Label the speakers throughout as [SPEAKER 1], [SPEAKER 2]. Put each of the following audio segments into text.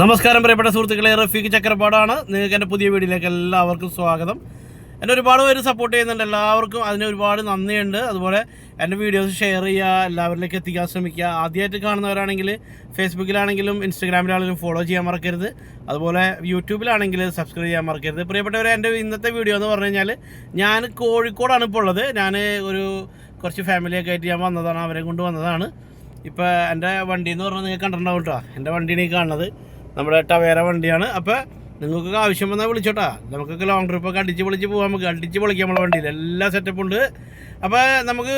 [SPEAKER 1] നമസ്കാരം പ്രിയപ്പെട്ട സുഹൃത്തുക്കളെ റഫീഖ് ചക്രപ്പാടാണ്. നിങ്ങൾക്ക് എന്റെ പുതിയ വീഡിയോയിലേക്ക് എല്ലാവർക്കും സ്വാഗതം. എന്നെ ഒരുപാട് പേര് സപ്പോർട്ട് ചെയ്യുന്നുണ്ട്. എല്ലാവർക്കും അതിന് ഒരുപാട് നന്ദിയുണ്ട്. അതുപോലെ എന്റെ വീഡിയോസ് ഷെയർ ചെയ്യുക എല്ലാവരിലേക്ക് എത്തിക്കാൻ ശ്രമിക്കുക. ആദ്യമായിട്ട് കാണുന്നവരാണെങ്കിൽ ഫേസ്ബുക്കിലാണെങ്കിലും ഇൻസ്റ്റഗ്രാമിലാണെങ്കിലും ഫോളോ ചെയ്യാൻ മറക്കരുത്. അതുപോലെ യൂട്യൂബിലാണെങ്കിൽ സബ്സ്ക്രൈബ് ചെയ്യാൻ മറക്കരുത്. പ്രിയപ്പെട്ടവരെ എന്റെ ഇന്നത്തെ വീഡിയോ എന്ന് പറഞ്ഞു കഴിഞ്ഞാൽ ഞാൻ കോഴിക്കോടാണ് ഇപ്പോൾ ഉള്ളത്. ഞാൻ ഒരു കുറച്ച് ഫാമിലിയൊക്കെ ആയിട്ട് ഞാൻ വന്നതാണ്. അവരെ കൊണ്ട് വന്നതാണ്. ഇപ്പോൾ എന്റെ വണ്ടി എന്ന് പറഞ്ഞാൽ നിങ്ങൾ കണ്ടിട്ടുണ്ടാവും കേട്ടോ എന്റെ വണ്ടിയാണ് ഈ കാണുന്നത്. നമ്മുടെ ടവേര വണ്ടിയാണ്. അപ്പോൾ നിങ്ങൾക്കൊക്കെ ആവശ്യം വന്നാൽ വിളിച്ചോട്ടാ. നമുക്കൊക്കെ ലോങ് ട്രിപ്പൊക്കെ അടിച്ച് പൊളിച്ച് പോകാൻ നമുക്ക് അടിച്ച് പൊളിക്കാം നമ്മളെ വണ്ടിയിൽ. എല്ലാ സെറ്റപ്പും ഉണ്ട്. അപ്പോൾ നമുക്ക്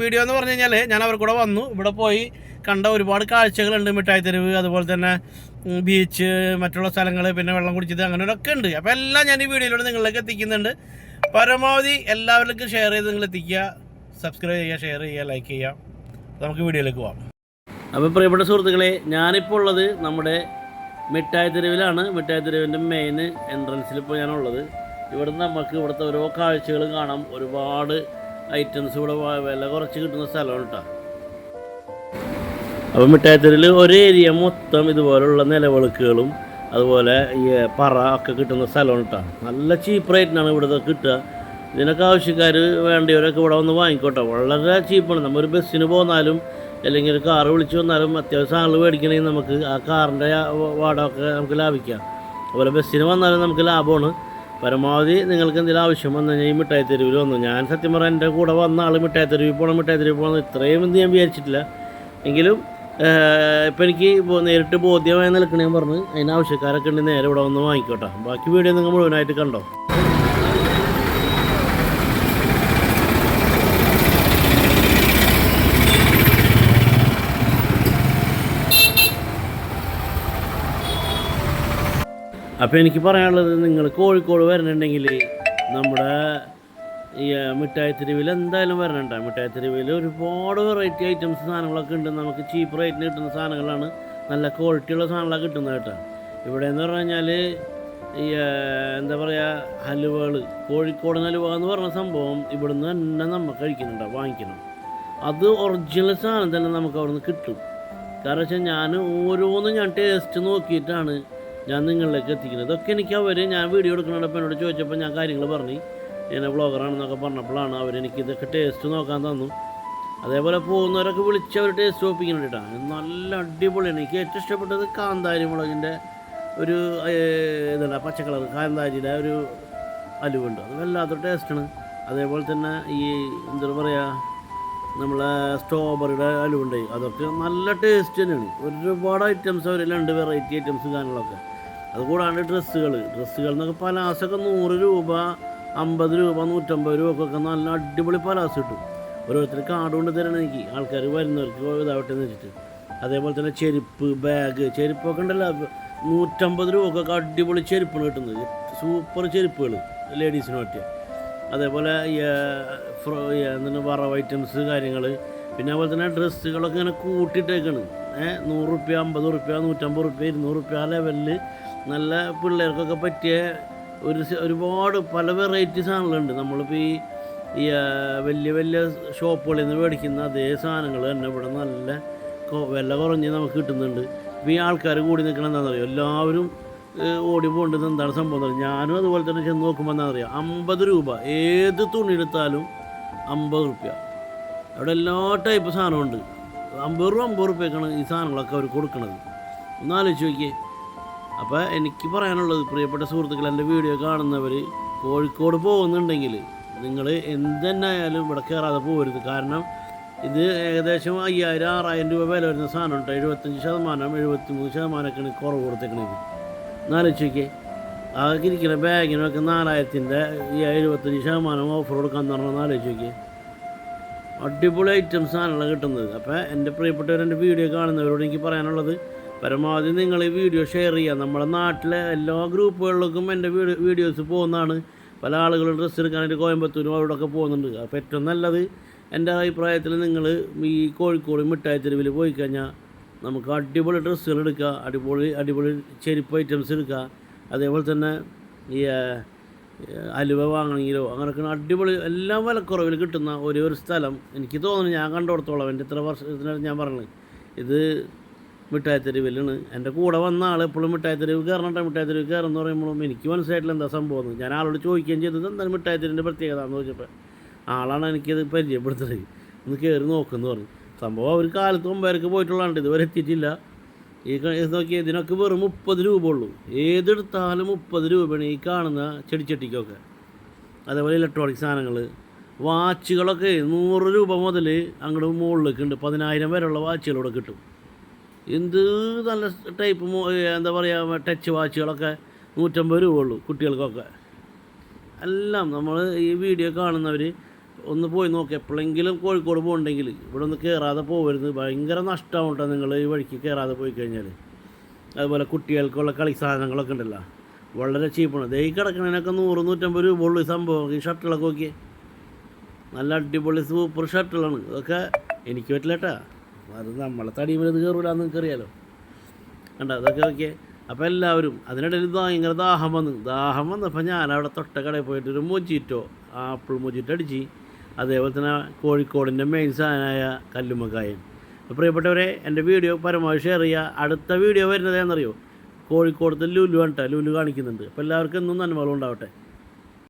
[SPEAKER 1] വീഡിയോ എന്ന് പറഞ്ഞു കഴിഞ്ഞാൽ ഞാൻ അവർക്കൂടെ കൂടെ വന്നു. ഇവിടെ പോയി കണ്ട ഒരുപാട് കാഴ്ചകളുണ്ട്. മിഠായി തെരുവ് അതുപോലെ തന്നെ ബീച്ച് മറ്റുള്ള സ്ഥലങ്ങൾ പിന്നെ വെള്ളം കുടിച്ചത് അങ്ങനെ ഒക്കെ ഉണ്ട്. അപ്പോൾ എല്ലാം ഞാൻ ഈ വീഡിയോയിലൂടെ നിങ്ങളിലേക്ക് എത്തിക്കുന്നുണ്ട്. പരമാവധി എല്ലാവരിലേക്കും ഷെയർ ചെയ്ത് നിങ്ങൾ എത്തിക്കുക. സബ്സ്ക്രൈബ് ചെയ്യുക ഷെയർ ചെയ്യുക ലൈക്ക് ചെയ്യുക. നമുക്ക് വീഡിയോയിലേക്ക് പോകാം അപ്പോൾ പ്രിയപ്പെട്ട സുഹൃത്തുക്കളെ ഞാനിപ്പോൾ ഉള്ളത് നമ്മുടെ മിഠായി തെരുവിലാണ്. മിഠായി തെരുവിന്റെ മെയിൻ എൻട്രൻസിൽ ഇപ്പോൾ ഞാനുള്ളത്. ഇവിടെ നമുക്ക് ഇവിടുത്തെ ഓരോ കാഴ്ചകൾ കാണാം. ഒരുപാട് ഐറ്റംസ് ഇവിടെ വില കുറച്ച് കിട്ടുന്ന സ്ഥലമാണ് കേട്ടോ അപ്പോൾ മിഠായി തെരുവിൽ ഒരു ഏരിയ മൊത്തം ഇതുപോലുള്ള നിലവിളക്കുകളും അതുപോലെ ഈ പറ ഒക്കെ കിട്ടുന്ന സ്ഥലമാണ് കേട്ടോ നല്ല ചീപ്പ് റേറ്റിനാണ് ഇവിടുത്തെ കിട്ടുക. ഇതിനൊക്കെ വേണ്ടിയവരൊക്കെ ഇവിടെ വന്ന് വാങ്ങിക്കോട്ടെ. വളരെ ചീപ്പാണ് നമ്മൾ ഒരു ബസ്സിന് പോന്നാലും അല്ലെങ്കിൽ ഒരു കാറ് വിളിച്ച് വന്നാലും അത്യാവശ്യം സാധനങ്ങൾ മേടിക്കണമെങ്കിൽ നമുക്ക് ആ കാറിന്റെ വാടകയൊക്കെ നമുക്ക് ലാഭിക്കാം. അതുപോലെ ബസ്സിന് വന്നാലും നമുക്ക് ലാഭമാണ്. പരമാവധി നിങ്ങൾക്ക് എന്തെങ്കിലും ആവശ്യം വന്നു കഴിഞ്ഞാൽ ഈ മിഠായി തെരുവിൽ വന്നു. ഞാൻ സത്യം പറഞ്ഞാൽ എന്റെ കൂടെ വന്ന ആൾ മിഠായി തെരുവിൽ പോകണം മിഠായി തെരുവിൽ പോകണം ഇത്രയും എന്ത് ഞാൻ വിചാരിച്ചിട്ടില്ല. എങ്കിലും ഇപ്പം എനിക്ക് നേരിട്ട് ബോധ്യമായി നിൽക്കണേ പറഞ്ഞ് അതിന് ആവശ്യക്കാരൊക്കെ ഉണ്ടെങ്കിൽ നേരെ ഇവിടെ വന്ന് വാങ്ങിക്കോട്ടെ. ബാക്കി വീഡിയോ നിങ്ങൾ മുഴുവനായിട്ട് കണ്ടോ? അപ്പോൾ എനിക്ക് പറയാനുള്ളത് നിങ്ങൾ കോഴിക്കോട് വരണുണ്ടെങ്കിൽ നമ്മുടെ ഈ മിഠായി തെരുവിൽ എന്തായാലും വരണുണ്ട മിഠായി തെരുവിൽ ഒരുപാട് വെറൈറ്റി ഐറ്റംസ് സാധനങ്ങളൊക്കെ ഉണ്ട്. നമുക്ക് ചീപ്പ് റേറ്റിന് കിട്ടുന്ന സാധനങ്ങളാണ്. നല്ല ക്വാളിറ്റിയുള്ള സാധനങ്ങളൊക്കെ കിട്ടുന്നത് കേട്ടോ. ഇവിടെ എന്ന് പറഞ്ഞു കഴിഞ്ഞാൽ ഈ എന്താ പറയുക ഹലുവകൾ കോഴിക്കോട് ഹലുവ എന്ന് പറഞ്ഞ സംഭവം ഇവിടുന്ന് തന്നെ നമ്മൾ കഴിക്കുന്നുണ്ട് വാങ്ങിക്കണം അത് ഒറിജിനൽ സാധനം തന്നെ നമുക്ക് അവിടുന്ന് കിട്ടും. കാരണം വെച്ചാൽ ഞാൻ ഓരോന്നും ഞാൻ ടേസ്റ്റ് നോക്കിയിട്ടാണ് ഞാൻ നിങ്ങളിലേക്ക് എത്തിക്കുന്നത്. ഇതൊക്കെ എനിക്ക് അവർ ഞാൻ വീഡിയോ എടുക്കണപ്പോൾ എന്നോട് ചോദിച്ചപ്പോൾ ഞാൻ കാര്യങ്ങൾ പറഞ്ഞു. ഞാൻ ബ്ലോഗറാണെന്നൊക്കെ പറഞ്ഞപ്പോഴാണ് അവരെനിക്ക് ഇതൊക്കെ ടേസ്റ്റ് നോക്കാൻ തന്നു. അതേപോലെ പോകുന്നവരൊക്കെ വിളിച്ച് അവർ ടേസ്റ്റ് ഒപ്പിക്കാൻ വേണ്ടിയിട്ടാണ് നല്ല അടിപൊളിയാണ്. എനിക്ക് ഏറ്റവും ഇഷ്ടപ്പെട്ടത് കാന്താരി മുളകിന്റെ ഒരു ഇതല്ല ഇതുണ്ട് പച്ച കാന്താരിയുടെ ഒരു അലുവുണ്ട്. അത് വല്ലാത്തൊരു ടേസ്റ്റാണ് അതേപോലെ തന്നെ ഈ എന്താ പറയുക നമ്മളെ സ്ട്രോബെറിയുടെ അലുവുണ്ട്. അതൊക്കെ നല്ല ടേസ്റ്റ് തന്നെയാണ്. ഒരുപാട് ഐറ്റംസ് അവർ രണ്ട് വെറൈറ്റി ഐറ്റംസ് കാര്യങ്ങളൊക്കെ. അതുകൂടാണ്ട് ഡ്രസ്സുകൾ ഡ്രസ്സുകൾ എന്നൊക്കെ പലാസൊക്കെ നൂറ് രൂപ അമ്പത് രൂപ നൂറ്റമ്പത് രൂപ ഒക്കെ നല്ല അടിപൊളി പലാസ് കിട്ടും. ഓരോരുത്തർ കാർഡ് കൊണ്ട് തരണം എനിക്ക്. ആൾക്കാർ വരുന്നവർക്ക് ഇതാവട്ടെ എന്ന് വെച്ചിട്ട്. അതേപോലെ തന്നെ ചെരുപ്പ് ബാഗ് ചെരുപ്പൊക്കെ ഉണ്ടല്ലോ. നൂറ്റമ്പത് രൂപക്കൊക്കെ അടിപൊളി ചെരുപ്പാണ് കിട്ടുന്നത്. സൂപ്പർ ചെരുപ്പുകൾ ലേഡീസിന് പറ്റിയ. അതേപോലെ എന്താണ് വറവ് ഐറ്റംസ് കാര്യങ്ങൾ പിന്നെ അതുപോലെ തന്നെ ഡ്രസ്സുകളൊക്കെ ഇങ്ങനെ കൂട്ടിയിട്ടേക്കാണ്. ഏഹ് നൂറ് റുപ്യ അമ്പത് റുപ്യ നൂറ്റമ്പത് റുപ്യ ഇരുന്നൂറ് റുപ്യ ആ ലെവലിൽ നല്ല പിള്ളേർക്കൊക്കെ പറ്റിയ ഒരു ഒരുപാട് പല വെറൈറ്റി സാധനങ്ങളുണ്ട്. നമ്മളിപ്പോൾ ഈ ഈ വലിയ വലിയ ഷോപ്പുകളിൽ നിന്ന് മേടിക്കുന്ന അതേ സാധനങ്ങൾ തന്നെ ഇവിടെ നല്ല വില കുറഞ്ഞ് നമുക്ക് കിട്ടുന്നുണ്ട്. ഇപ്പോൾ ഈ ആൾക്കാർ കൂടി നിൽക്കണം എന്താണെന്ന് അറിയാം എല്ലാവരും ഓടി പോകേണ്ടത് എന്താണ് സംഭവം എന്ന്? ഞാനും അതുപോലെ തന്നെ ചെന്ന് നോക്കുമ്പോൾ എന്താണെന്ന് അറിയാം? അമ്പത് രൂപ. ഏത് തുണി എടുത്താലും അമ്പത് റുപ്യ. അവിടെ എല്ലാ ടൈപ്പ് സാധനമുണ്ട് അമ്പത് രൂപ അമ്പത് റുപ്യക്കാണ് ഈ സാധനങ്ങളൊക്കെ അവർ കൊടുക്കുന്നത് ഒന്ന് ആലോചിച്ച് നോക്കിയേ. അപ്പോൾ എനിക്ക് പറയാനുള്ളത് പ്രിയപ്പെട്ട സുഹൃത്തുക്കൾ എന്റെ വീഡിയോ കാണുന്നവർ കോഴിക്കോട് പോകുന്നുണ്ടെങ്കിൽ നിങ്ങൾ എന്ത് എന്തെന്നായാലും ഇവിടെ കയറാതെ പോകരുത് കാരണം ഇത് ഏകദേശം അയ്യായിരം ആറായിരം രൂപ വില വരുന്ന സാധനം ഉണ്ട് എഴുപത്തഞ്ച് ശതമാനം എഴുപത്തി മൂന്ന് ശതമാനമൊക്കെയാണ് കുറവ് കൊടുത്തേക്കണത് എന്നാലോചിച്ച് അതൊക്കെ ഇരിക്കുന്ന ബാഗിനൊക്കെ നാലായിരത്തിന്റെ ഈ എഴുപത്തഞ്ച് ശതമാനം ഓഫർ കൊടുക്കാൻ പറഞ്ഞാൽ ആലോചിച്ച് നോക്കിയേ അടിപൊളി ഐറ്റംസ് സാധനങ്ങളാണ് കിട്ടുന്നത്. അപ്പോൾ എന്റെ പ്രിയപ്പെട്ടവർ എന്റെ വീഡിയോ കാണുന്നവരോട് എനിക്ക് പറയാനുള്ളത് പരമാവധി നിങ്ങൾ ഈ വീഡിയോ ഷെയർ ചെയ്യുക. നമ്മുടെ നാട്ടിലെ എല്ലാ ഗ്രൂപ്പുകളിലേക്കും എന്റെ വീഡിയോ വീഡിയോസ് പോകുന്നതാണ്. പല ആളുകളും ഡ്രസ്സ് എടുക്കാനായിട്ട് കോയമ്പത്തൂരും അവിടെയൊക്കെ പോകുന്നുണ്ട്. അപ്പോൾ ഏറ്റവും നല്ലത് എന്റെ അഭിപ്രായത്തിൽ നിങ്ങൾ ഈ കോഴിക്കോട് മിഠായി തെരുവിൽ പോയി കഴിഞ്ഞാൽ നമുക്ക് അടിപൊളി ഡ്രസ്സുകൾ എടുക്കുക അടിപൊളി അടിപൊളി ചെരുപ്പ് ഐറ്റംസ് എടുക്കുക. അതേപോലെ തന്നെ ഈ അലുവ വാങ്ങണമെങ്കിലോ അങ്ങനെയൊക്കെ അടിപൊളി എല്ലാം വിലക്കുറവിൽ കിട്ടുന്ന ഒരേ ഒരു സ്ഥലം എനിക്ക് തോന്നുന്നു ഞാൻ കണ്ടിടത്തോളം എന്റെ ഇത്ര വർഷത്തിന് ഞാൻ പറഞ്ഞത്. ഇത് മിഠായിത്തെരുവിലാണ്. എന്റെ കൂടെ വന്ന ആൾ എപ്പോഴും മിഠായിത്തെരുവ് കയറണട്ടെ മിഠായിത്തെരുവ് കയറുമെന്ന് പറയുമ്പോഴും എനിക്ക് മനസ്സിലായിട്ടില്ല എന്താ സംഭവം ഞാൻ ആളോട് ചോദിക്കുകയും ചെയ്തത് എന്താണ് മിഠായിത്തെരുവിന്റെ പ്രത്യേകത? എന്ന് ചോദിച്ചപ്പോൾ ആളാണ് എനിക്കത് പരിചയപ്പെടുത്തുന്നത്. ഒന്ന് കയറി നോക്കുമെന്ന് പറഞ്ഞു. സംഭവം അവർ കാലത്ത് ഒമ്പതരക്ക് പോയിട്ടുള്ളതാണ്. ഇതുവരെ എത്തിയിട്ടില്ല. ഈ നോക്കിയാൽ ഇതിനൊക്കെ വെറും മുപ്പത് രൂപ ഉള്ളൂ. ഏതെടുത്താലും മുപ്പത് രൂപയാണ് ഈ കാണുന്ന ചെടിച്ചട്ടിക്കൊക്കെ. അതേപോലെ ഇലക്ട്രോണിക് സാധനങ്ങൾ വാച്ചുകളൊക്കെ നൂറ് രൂപ മുതൽ അങ്ങോട്ട് മുകളിലേക്ക് ഉണ്ട് പതിനായിരം വരെയുള്ള വാച്ചുകൾ ഇവിടെ കിട്ടും. എന്ത് നല്ല ടൈപ്പ് എന്താ പറയുക ടച്ച് വാച്ചുകളൊക്കെ നൂറ്റമ്പത് രൂപ കുട്ടികൾക്കൊക്കെ. എല്ലാം നമ്മൾ ഈ വീഡിയോ കാണുന്നവർ ഒന്ന് പോയി നോക്കി. എപ്പോഴെങ്കിലും കോഴിക്കോട് പോകണ്ടെങ്കിൽ ഇവിടെ ഒന്ന് കയറാതെ പോകരുത് ഭയങ്കര നഷ്ടമാവും കേട്ടോ നിങ്ങൾ ഈ വഴിക്ക് കയറാതെ പോയി കഴിഞ്ഞാൽ അതുപോലെ കുട്ടികൾക്കുള്ള കളി സാധനങ്ങളൊക്കെ ഉണ്ടല്ലോ. വളരെ ചീപ്പാണ് ദൈ കിടക്കണതിനൊക്കെ നൂറ് നൂറ്റമ്പത് രൂപ ഉള്ളൂ ഈ സംഭവം. ഈ ഷർട്ടുകളൊക്കെ നോക്കിയേ. നല്ല അടിപൊളി സൂപ്പർ ഷർട്ടുകളാണ് ഇതൊക്കെ എനിക്ക് പറ്റില്ല കേട്ടാ അത് നമ്മളെ തടിയുമ്പോൾ കയറൂല നിങ്ങൾക്ക് അറിയാലോ കണ്ട? അതൊക്കെ ഓക്കെ അപ്പോൾ എല്ലാവരും അതിനിടയിൽ ഭയങ്കര ദാഹം വന്നു. ദാഹം വന്നപ്പോൾ ഞാൻ അവിടെ തൊട്ട കടയിൽ പോയിട്ട് ഒരു മൊജിറ്റോ ആപ്പിൾ മൊജിറ്റോ അടിച്ച് അതേപോലെ തന്നെ കോഴിക്കോടിന്റെ മെയിൻ സാധനമായ കല്ലുമ്മക്കായൻ പ്രിയപ്പെട്ടവരെ എന്റെ വീഡിയോ പരമാവധി ഷെയർ ചെയ്യുക. അടുത്ത വീഡിയോ വരുന്നത് എന്നറിയോ കോഴിക്കോടത്തെ ലുലു കണ്ട ലുലു കാണിക്കുന്നുണ്ട്. അപ്പോൾ എല്ലാവർക്കും എന്നും നന്മകളും ഉണ്ടാവട്ടെ.